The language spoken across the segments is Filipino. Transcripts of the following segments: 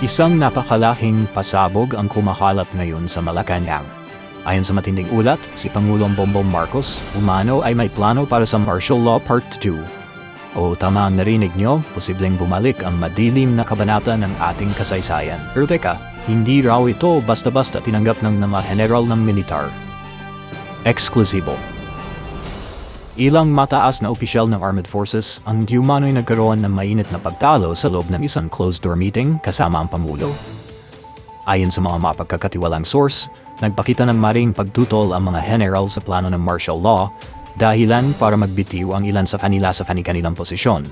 Isang napakalaking pasabog ang kumakalat ngayon sa Malacanang. Ayon sa matinding ulat, si Pangulong Bongbong Marcos umano ay may plano para sa Martial Law Part 2. O tama ang narinig nyo, posibleng bumalik ang madilim na kabanata ng ating kasaysayan. Pero teka, hindi raw ito basta-basta tinanggap ng mga general ng militar. Eksklusibo. Ilang mataas na opisyal ng Armed Forces ang di umano'y nagkaroon ng mainit na pagtalo sa loob ng isang closed-door meeting kasama ang Pangulo. Ayon sa mga mapagkakatiwalang source, nagpakita ng maring pagtutol ang mga general sa plano ng martial law dahilan para magbitiw ang ilan sa kanila sa kanilang posisyon.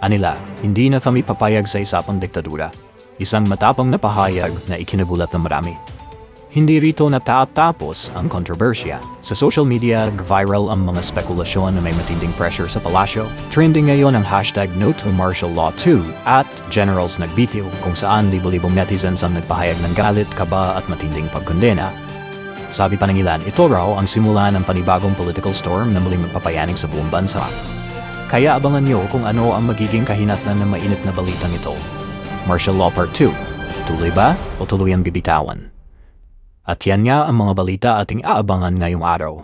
Anila, hindi na kami papayag sa isa diktadura. Isang matapang na pahayag na ikinagulat ng marami. Hindi rito natatapos ang kontrobersya. Sa social media, viral ang mga spekulasyon na may matinding pressure sa palasyo. Trending ngayon ang hashtag No to Martial Law 2 at Generals Nagbitiw kung saan libo-libong netizens ang nagpahayag ng galit, kaba at matinding pagkondena. Sabi pa ng ilan, ito raw ang simula ng panibagong political storm na muling magpapayaning sa buong bansa. Kaya abangan nyo kung ano ang magiging kahinatnan ng mainit na balitang ito. Martial Law Part 2. Tuloy ba o tuloy ang bibitawan? At yan nga ang mga balita ating aabangan ngayong araw.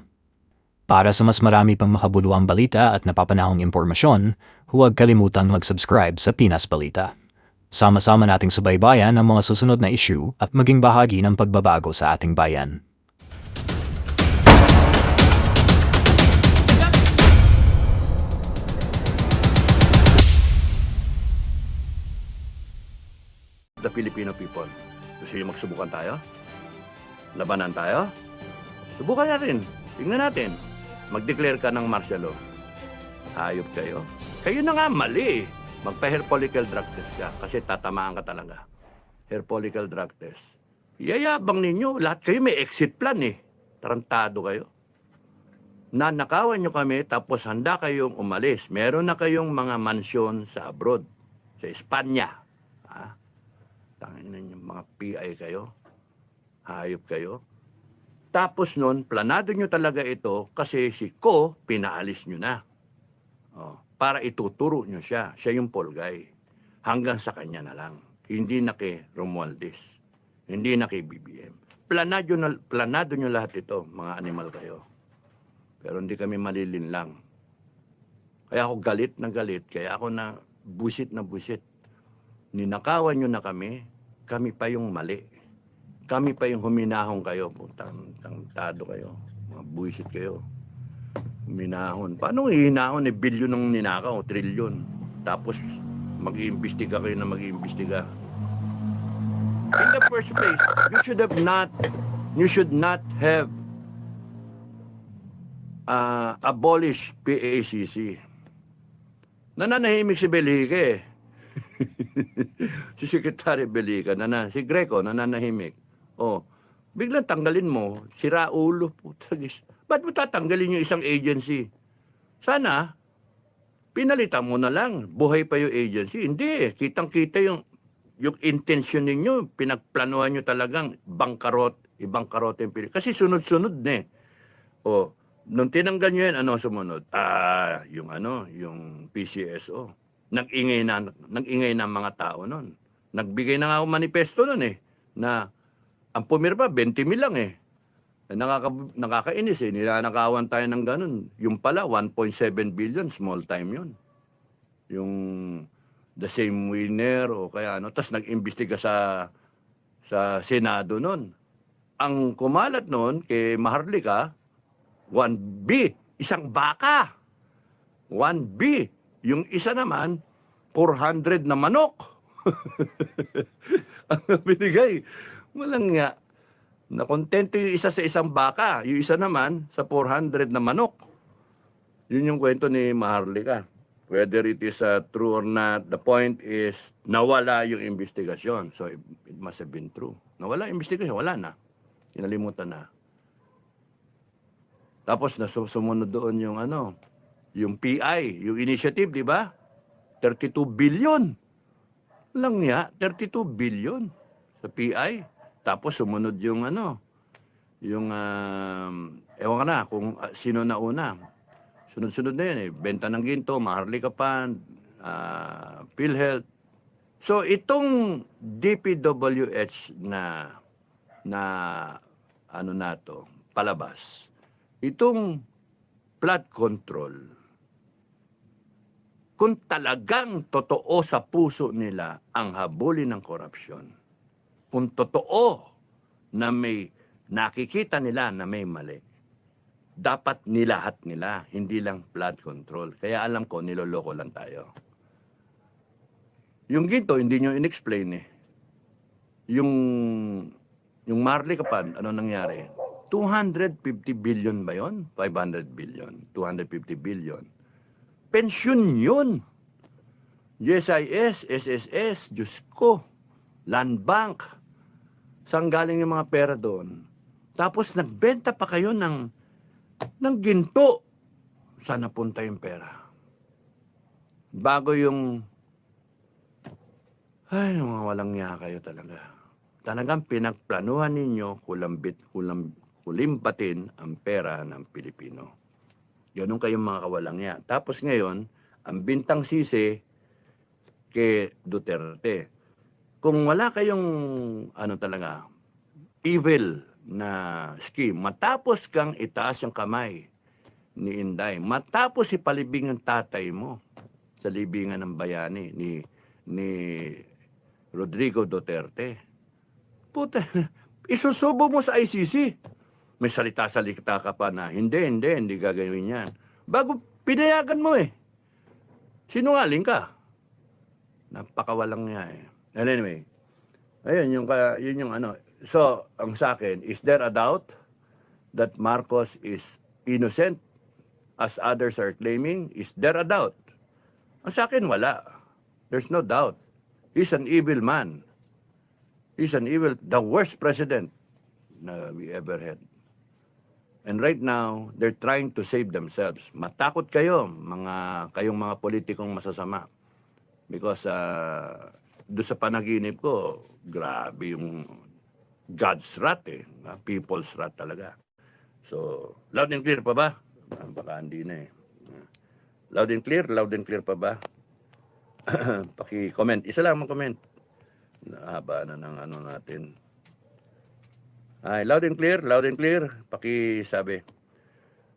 Para sa mas marami pang makabuluhang balita at napapanahong impormasyon, huwag kalimutang mag-subscribe sa Pinas Balita. Sama-sama nating subaybayan ang mga susunod na issue at maging bahagi ng pagbabago sa ating bayan. the Filipino people. Gusto niyo magsubukan tayo? Labanan tayo? Subukan natin. Tingnan natin. Mag-declare ka ng martial law. Hayop kayo. Kayo na nga mali. Magpa-hair follicle drug test ka kasi tatamaan ka talaga. Hair follicle drug test. Yayabang ninyo. Lahat kayo may exit plan eh. Tarantado kayo. Nanakawan nyo kami tapos handa kayong umalis. Meron na kayong mga mansyon sa abroad. Sa Espanya. Ha? Tangin na yung mga PI kayo. Hayop kayo. Tapos nun, planado nyo talaga ito kasi si Ko, pinaalis nyo na. Oh, para ituturo nyo siya. Siya yung Polgay. Hanggang sa kanya na lang. Hindi na kay Romualdez. Hindi na kay BBM. Planado, na, planado nyo lahat ito, mga animal kayo. Pero hindi kami malilin lang. Kaya ako galit na galit. Kaya ako na busit na busit ninakawan nyo na kami, kami pa yung mali. Kami pa yung huminahon kayo. Putang tangtado kayo. Mga buwisit kayo. Huminahon. Paano hihinahon? Eh, bilyon ng ninakaw, trilyon. Tapos, mag-iimbestiga kayo na mag-iimbestiga. In the first place, you should have not, you should not have uh, abolished PACC. Nananahimik si Belique eh si Secretary Belica, nana, si Greco, nananahimik. Oh, biglang tanggalin mo, sira ulo, putagis. Ba't mo tatanggalin yung isang agency? Sana, pinalitan mo na lang. Buhay pa yung agency. Hindi, kitang-kita yung yung intention ninyo, pinagplanuhan nyo talagang bangkarot, ibangkarot yung Pilipinas. Kasi sunod-sunod na eh. O, nung tinanggal nyo yan, ano sumunod? Ah, yung ano, yung PCSO nag-ingay na nag-ingay na mga tao noon. Nagbigay na nga ako manifesto noon eh na ang pumirma 20 mil lang eh. Nakaka, nakakainis eh. Nilanakawan tayo ng ganun. Yung pala, 1.7 billion, small time yun. Yung the same winner o kaya ano. Tapos nag-imbestiga sa sa Senado noon. Ang kumalat noon kay Maharlika, 1B, isang baka. 1B, yung isa naman, 400 na manok. Ang binigay. Walang nga. Nakontento yung isa sa isang baka. Yung isa naman sa 400 na manok. Yun yung kwento ni Maharlika. Whether it is uh, true or not, the point is, nawala yung investigasyon. So, it, must have been true. Nawala yung investigasyon. Wala na. Kinalimutan na. Tapos, nasumunod doon yung ano, yung PI, yung initiative, di ba? 32 billion. Lang niya, 32 billion sa PI. Tapos sumunod yung ano, yung, um, ewan ka na kung uh, sino na una. Sunod-sunod na yun eh. Benta ng ginto, Maharlika Pan, uh, PhilHealth, So itong DPWH na na ano na to, palabas. Itong flood control kung talagang totoo sa puso nila ang habulin ng korupsyon, kung totoo na may nakikita nila na may mali, dapat nilahat nila, hindi lang flood control. Kaya alam ko, niloloko lang tayo. Yung ginto, hindi nyo in-explain eh. Yung, yung Marley Kapan, ano nangyari? 250 billion ba yon? 500 billion, 250 billion. Pensyon yun. USIS, SSS, Diyos ko, Land Bank. Saan galing yung mga pera doon? Tapos nagbenta pa kayo ng, ng ginto. Saan napunta yung pera? Bago yung ay, mga walang niya kayo talaga. Talagang pinagplanuhan ninyo kulambit, kulam, kulimbatin ang pera ng Pilipino. Ganun kayong mga kawalang niya. Tapos ngayon, ang bintang sisi kay Duterte. Kung wala kayong ano talaga, evil na scheme, matapos kang itaas yung kamay ni Inday, matapos ipalibing ang tatay mo sa libingan ng bayani ni ni Rodrigo Duterte. Puta, isusubo mo sa ICC. May salita-salita ka pa na, hindi, hindi, hindi gagawin yan. Bago pinayagan mo eh. Sinungaling ka. Napakawalang niya eh. And anyway, ayun yung, yun yung ano. So, ang sa akin, is there a doubt that Marcos is innocent as others are claiming? Is there a doubt? Ang sa akin, wala. There's no doubt. He's an evil man. He's an evil, the worst president na we ever had. And right now, they're trying to save themselves. Matakot kayo, mga kayong mga politikong masasama. Because uh, doon sa panaginip ko, grabe yung God's wrath eh. People's wrath talaga. So, loud and clear pa ba? Ah, Baka hindi na eh. Loud and clear? Loud and clear pa ba? Paki-comment. Isa lang ang comment. Nahaba na ng ano natin. Ay, loud and clear, loud and clear. Paki-sabi.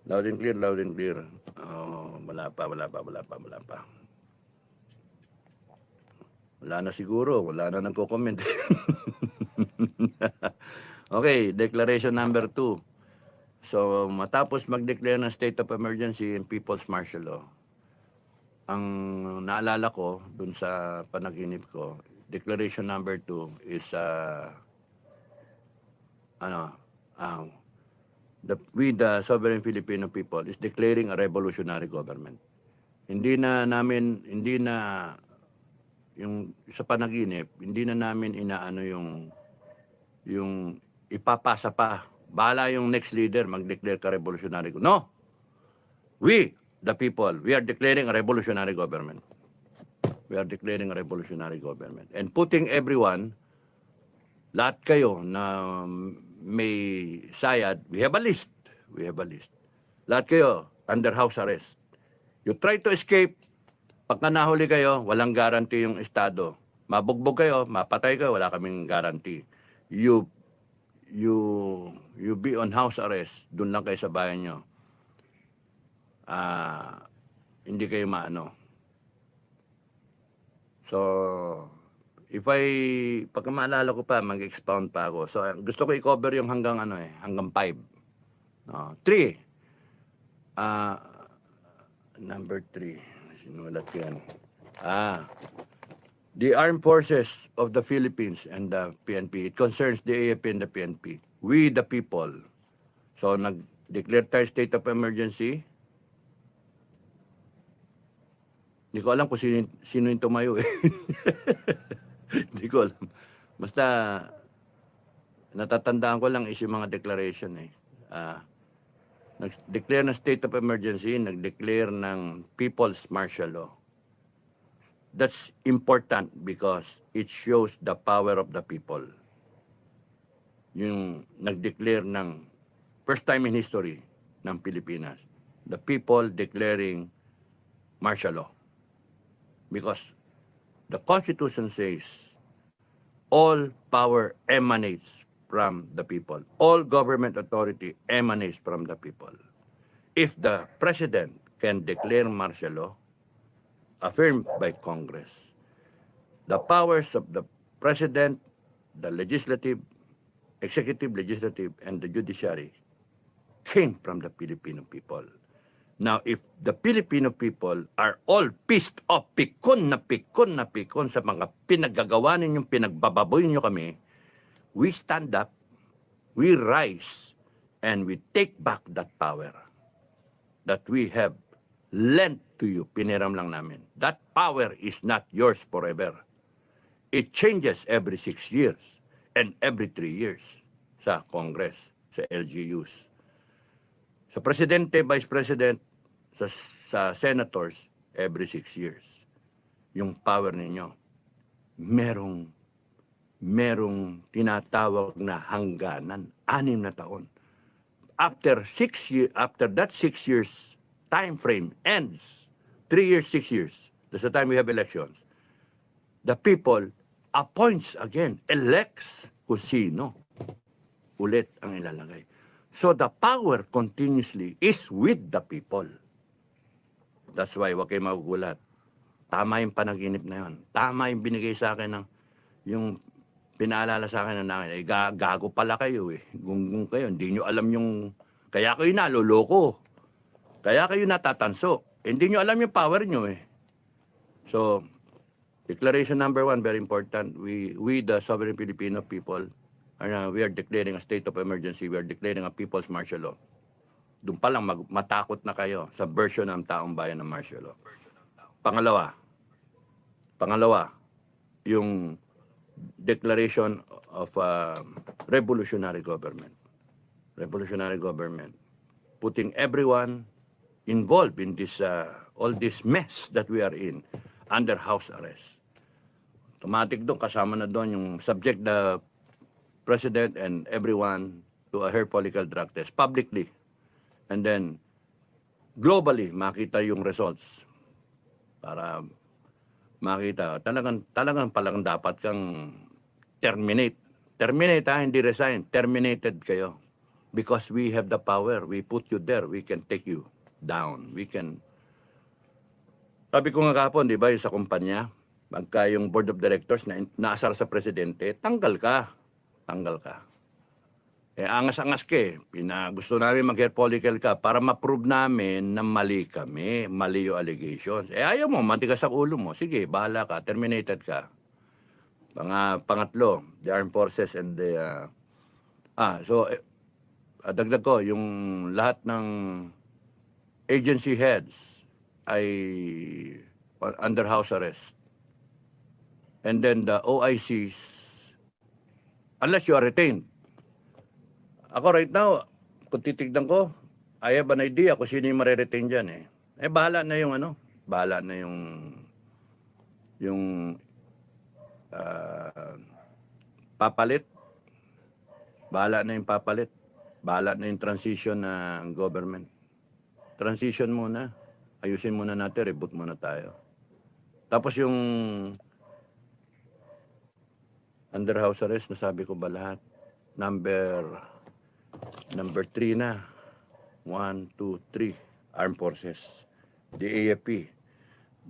Loud and clear, loud and clear. Oh, wala pa, wala pa, wala pa, wala pa. Wala na siguro, wala na nagko-comment. okay, declaration number two. So, matapos mag-declare ng state of emergency in People's Martial Law, ang naalala ko dun sa panaginip ko, declaration number two is uh, ano, um, the, we the sovereign Filipino people is declaring a revolutionary government. Hindi na namin, hindi na yung sa panaginip, hindi na namin inaano yung yung ipapasa pa. Bala yung next leader mag-declare ka revolutionary. No! We, the people, we are declaring a revolutionary government. We are declaring a revolutionary government. And putting everyone, lahat kayo na may sayad, we have a list. We have a list. Lahat kayo under house arrest. You try to escape, pagka nahuli kayo, walang guarantee yung Estado. Mabugbog kayo, mapatay kayo, wala kaming guarantee. You, you, you be on house arrest, dun lang kayo sa bahay nyo. Ah, hindi kayo maano. So, if I, pagka maalala ko pa, mag-expound pa ako. So, gusto ko i-cover yung hanggang ano eh, hanggang 5. No, 3. Ah, number 3. Sinulat ko yan. Ah, the armed forces of the Philippines and the PNP. It concerns the AFP and the PNP. We the people. So, nag-declare tayo state of emergency. Hindi ko alam kung sino, sino yung tumayo eh. Hindi ko alam. Basta, natatandaan ko lang is yung mga declaration eh. Ah, nag-declare ng state of emergency, nag-declare ng people's martial law. That's important because it shows the power of the people. Yung nag-declare ng first time in history ng Pilipinas. The people declaring martial law. Because the Constitution says all power emanates from the people. All government authority emanates from the people. If the president can declare martial law, affirmed by Congress, the powers of the president, the legislative, executive, legislative, and the judiciary came from the Filipino people. Now, if the Filipino people are all pissed off, pikon na pikon na pikon sa mga pinaggagawa ninyong pinagbababoy nyo kami, we stand up, we rise, and we take back that power that we have lent to you. Piniram lang namin. That power is not yours forever. It changes every six years and every three years sa Congress, sa LGUs. Sa Presidente, Vice President, sa, sa Senators, every six years. Yung power ninyo, merong, merong tinatawag na hangganan, anim na taon. After six year, after that six years time frame ends, three years, six years, that's the time we have elections, the people appoints again, elects kung sino ulit ang ilalagay. So the power continuously is with the people. That's why huwag kayo magugulat. Tama yung panaginip na yun. Tama yung binigay sa akin ng yung pinaalala sa akin ng nangin. Eh, ga- gago pala kayo eh. Gunggong kayo. Hindi nyo alam yung... Kaya kayo naloloko. Kaya kayo natatanso. Hindi nyo alam yung power nyo eh. So, declaration number one, very important. We, we the sovereign Filipino people, are, uh, we are declaring a state of emergency. We are declaring a people's martial law. Doon pa lang mag- matakot na kayo sa version ng taong bayan ng martial law. Pangalawa, pangalawa, yung declaration of uh, revolutionary government. Revolutionary government. Putting everyone involved in this, uh, all this mess that we are in under house arrest. Automatic doon, kasama na doon yung subject the president and everyone to a hair follicle drug test publicly. And then, globally, makita yung results. Para makita, talagang, talagang palang dapat kang terminate. Terminate ha, hindi resign. Terminated kayo. Because we have the power. We put you there. We can take you down. We can... Sabi ko nga kapon, di ba, sa kumpanya, pagka yung board of directors na naasar sa presidente, tanggal ka. Tanggal ka. Eh, angas-angas ka eh. Pina, gusto namin mag-hair follicle ka para ma-prove namin na mali kami, mali yung allegations. Eh, ayaw mo, matigas sa ulo mo. Sige, bahala ka, terminated ka. Pang, pangatlo, the armed forces and the... uh, ah, so, eh, ah, dagdag ko, yung lahat ng agency heads ay under house arrest. And then the OICs, unless you are retained, ako right now, kung titignan ko, I have an idea kung sino yung mariretain dyan eh. Eh, bahala na yung ano, bahala na yung, yung, ah, papalit. Bahala na yung papalit. Bahala na yung transition ng government. Transition muna. Ayusin muna natin, reboot muna tayo. Tapos yung under house arrest, nasabi ko ba lahat? Number Number 3 na. 1, 2, 3. Armed Forces. The AFP.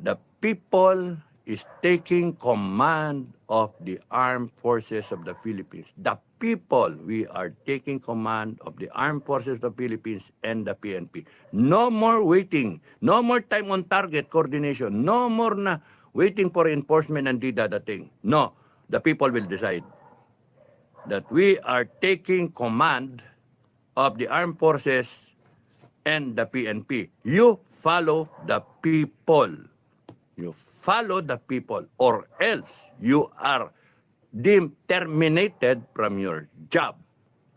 The people is taking command of the armed forces of the Philippines. The people, we are taking command of the armed forces of the Philippines and the PNP. No more waiting. No more time on target coordination. No more na waiting for enforcement and di dadating. No, the people will decide that we are taking command of the armed forces and the PNP. You follow the people. You follow the people or else you are deemed terminated from your job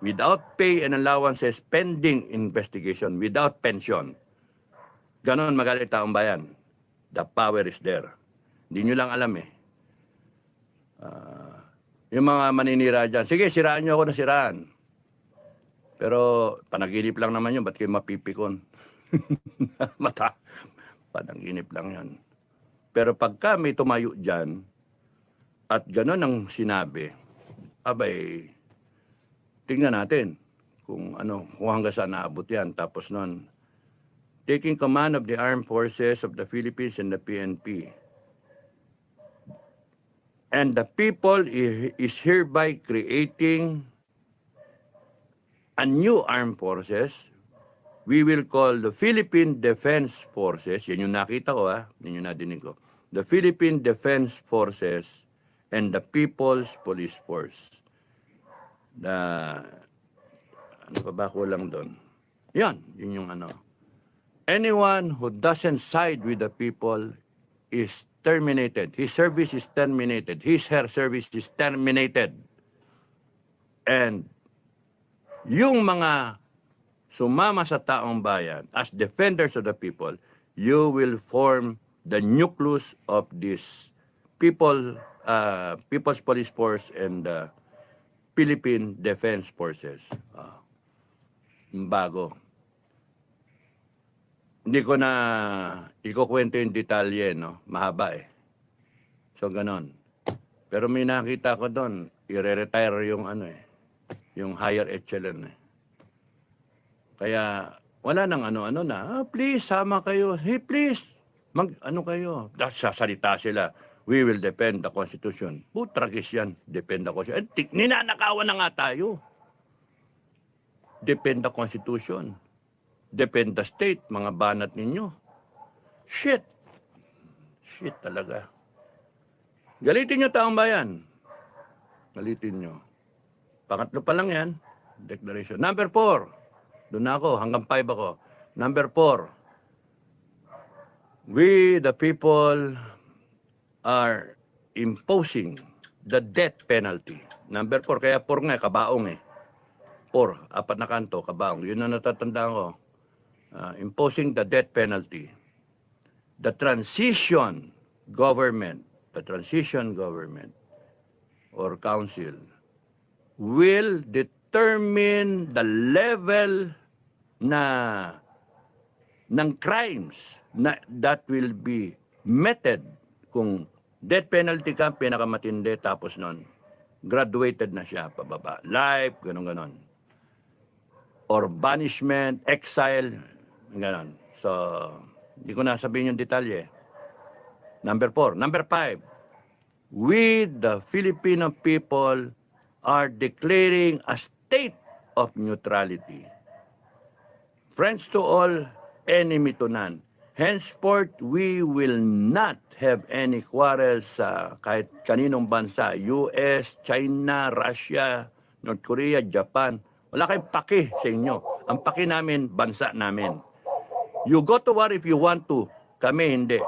without pay and allowances pending investigation, without pension. Ganon magalit taong bayan. The power is there. Hindi nyo lang alam eh. Ah, yung mga maninira dyan, sige, siraan nyo ako na siraan. Pero panaginip lang naman yun, ba't kayo mapipikon? Mata, panaginip lang yan. Pero pagka may tumayo dyan, At ganon ang sinabi. Abay, tingnan natin kung ano, kung hanggang saan naabot yan. Tapos nun, taking command of the armed forces of the Philippines and the PNP. And the people is hereby creating a new armed forces. We will call the Philippine Defense Forces. Yan yung nakita ko ha. Yan yung nadinig ko. The Philippine Defense Forces and the People's Police Force. Na ano pa ba kulang doon? Yan, yun yung ano. Anyone who doesn't side with the people is terminated. His service is terminated. His her service is terminated. And yung mga sumama sa taong bayan as defenders of the people, you will form the nucleus of this people, uh, People's Police Force and the Philippine Defense Forces. Ah, bago. Hindi ko na ikukwento yung detalye, no? Mahaba eh. So, ganon. Pero may nakita ko doon, i-retire yung ano eh, yung higher echelon eh. Kaya, wala nang ano-ano na, ah, please, sama kayo. Hey, please, mag, ano kayo? Sasalita sila, we will defend the Constitution. Putragis yan, defend the Constitution. Eh, ninanakawan na nga tayo. Defend the Constitution. Defend the state, mga banat ninyo. Shit. Shit talaga. Galitin nyo taong bayan. Galitin nyo. Pangatlo pa lang yan. Declaration. Number four. Doon na ako. Hanggang five ako. Number four. We, the people, are imposing the death penalty. Number four. Kaya four nga, kabaong eh. Four. Apat na kanto, kabaong. Yun ang natatandaan ko. Uh, imposing the death penalty. The transition government, the transition government or council will determine the level na ng crimes na that will be meted kung death penalty ka pinakamatindi tapos nun graduated na siya pababa. Life ganun ganon or banishment exile ganon so hindi ko na sabihin yung detalye. Number four. Number five. We the Filipino people are declaring a state of neutrality. Friends to all enemy to none. Henceforth we will not have any quarrels sa kahit kaninong bansa. US, China, Russia, North Korea, Japan. Wala kayong paki sa inyo. Ang paki namin bansa namin. You go to war if you want to. Kami hindi.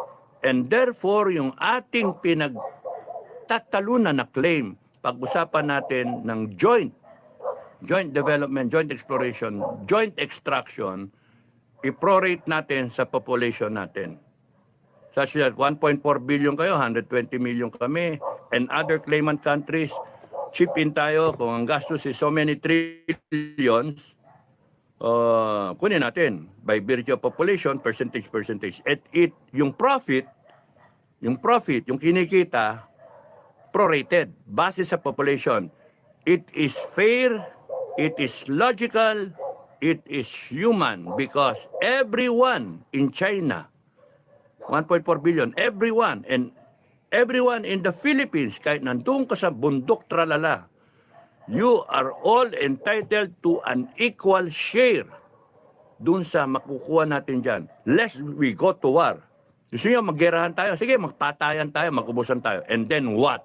And therefore, yung ating pinagtatalunan na claim, pag-usapan natin ng joint, joint development, joint exploration, joint extraction, i-prorate natin sa population natin. Such that 1.4 billion kayo, 120 million kami, and other claimant countries, chip in tayo kung ang gastos is so many trillions, uh, kunin natin by virtue of population, percentage, percentage. At it, yung profit, yung profit, yung kinikita, prorated, base sa population. It is fair, it is logical, it is human because everyone in China, 1.4 billion, everyone, and everyone in the Philippines, kahit nandun ka sa bundok tralala, you are all entitled to an equal share dun sa makukuha natin dyan. Lest we go to war. Gusto nyo, maggerahan tayo. Sige, magpatayan tayo, magubusan tayo. And then what?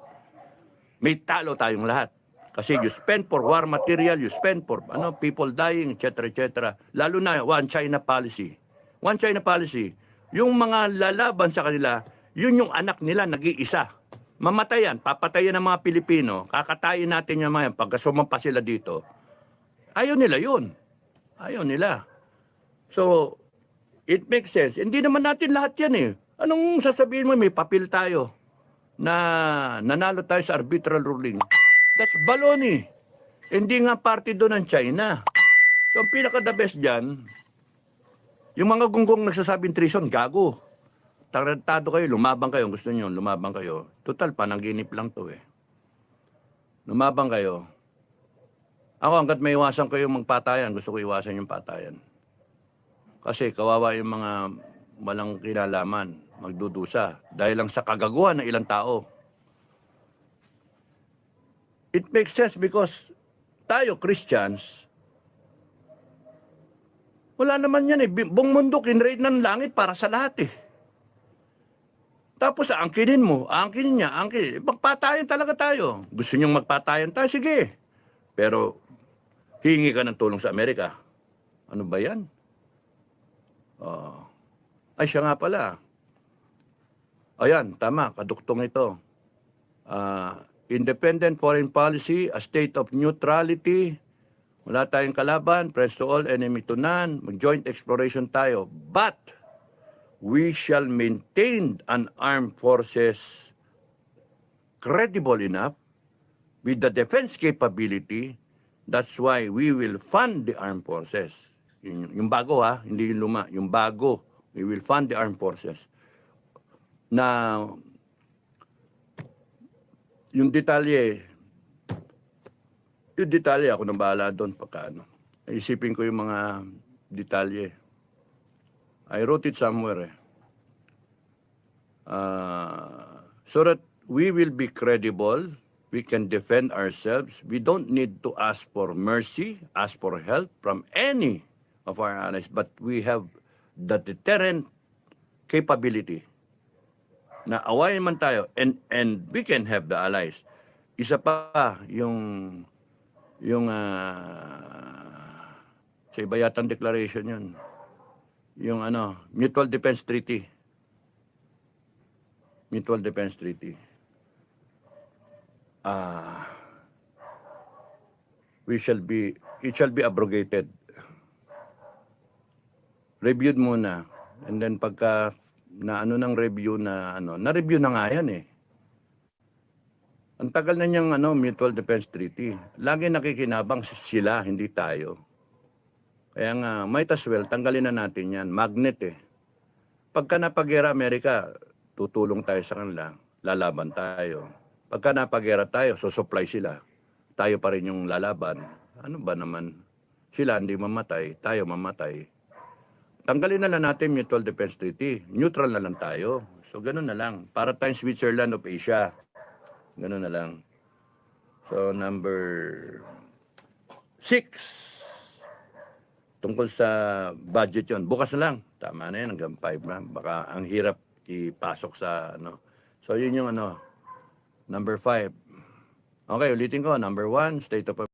May talo tayong lahat. Kasi you spend for war material, you spend for ano, people dying, etc. etc. Lalo na one China policy. One China policy. Yung mga lalaban sa kanila, yun yung anak nila nag-iisa mamatayan, papatayan ng mga Pilipino, kakatayin natin yung mga yan, pagka sumampa sila dito, ayaw nila yun. Ayaw nila. So, it makes sense. Hindi naman natin lahat yan eh. Anong sasabihin mo, may papel tayo na nanalo tayo sa arbitral ruling. That's baloney. Hindi nga party doon ng China. So, ang pinaka-the best dyan, yung mga gunggong nagsasabing treason, gago. Tarantado kayo, lumabang kayo, gusto niyo, lumabang kayo. Total, panaginip lang to eh. lumabang kayo. Ako, hanggat may iwasan ko yung magpatayan, gusto ko iwasan yung patayan. Kasi kawawa yung mga walang kinalaman, magdudusa, dahil lang sa kagaguhan ng ilang tao. It makes sense because tayo, Christians, wala naman yan eh. Buong mundo kinrate ng langit para sa lahat eh. Tapos aangkinin mo, aangkinin niya, aangkinin. Magpatayan talaga tayo. Gusto niyong magpatayan tayo? Sige. Pero hingi ka ng tulong sa Amerika. Ano ba yan? Oh. Ay, siya nga pala. Ayan, tama, kaduktong ito. Ah, independent foreign policy, a state of neutrality, wala tayong kalaban, press to all, enemy to none, mag-joint exploration tayo. But, we shall maintain an armed forces credible enough with the defense capability. That's why we will fund the armed forces. Yung bago ha, hindi yung luma, yung bago. We will fund the armed forces. Na yung detalye, yung detalye ako nang bahala doon pagka ano. Isipin ko yung mga detalye. I wrote it somewhere eh. Uh, so that we will be credible, we can defend ourselves. We don't need to ask for mercy, ask for help from any of our allies, but we have the deterrent capability na awayin man tayo and and we can have the allies. Isa pa yung yung ah, sa iba yatang declaration yun. Yung ano, Mutual Defense Treaty. Mutual Defense Treaty. Ah we shall be it shall be abrogated. Reviewed muna and then pagka na ano ng review na ano, na-review na nga yan eh. Ang tagal na niyang ano, Mutual Defense Treaty. Lagi nakikinabang sila, hindi tayo. Kaya nga, might as well, tanggalin na natin yan. Magnet eh. Pagka napagera Amerika, tutulong tayo sa kanila. Lalaban tayo. Pagka napagera tayo, susupply sila. Tayo pa rin yung lalaban. Ano ba naman? Sila hindi mamatay, tayo mamatay. Tanggalin na lang natin Mutual Defense Treaty. Neutral na lang tayo. So, ganun na lang. Para tayong Switzerland of Asia. Ganun na lang. So, number six. Tungkol sa budget yon Bukas na lang. Tama na yan. Hanggang five na. Baka ang hirap ipasok sa ano. So, yun yung ano. Number five. Okay, ulitin ko. Number one, state of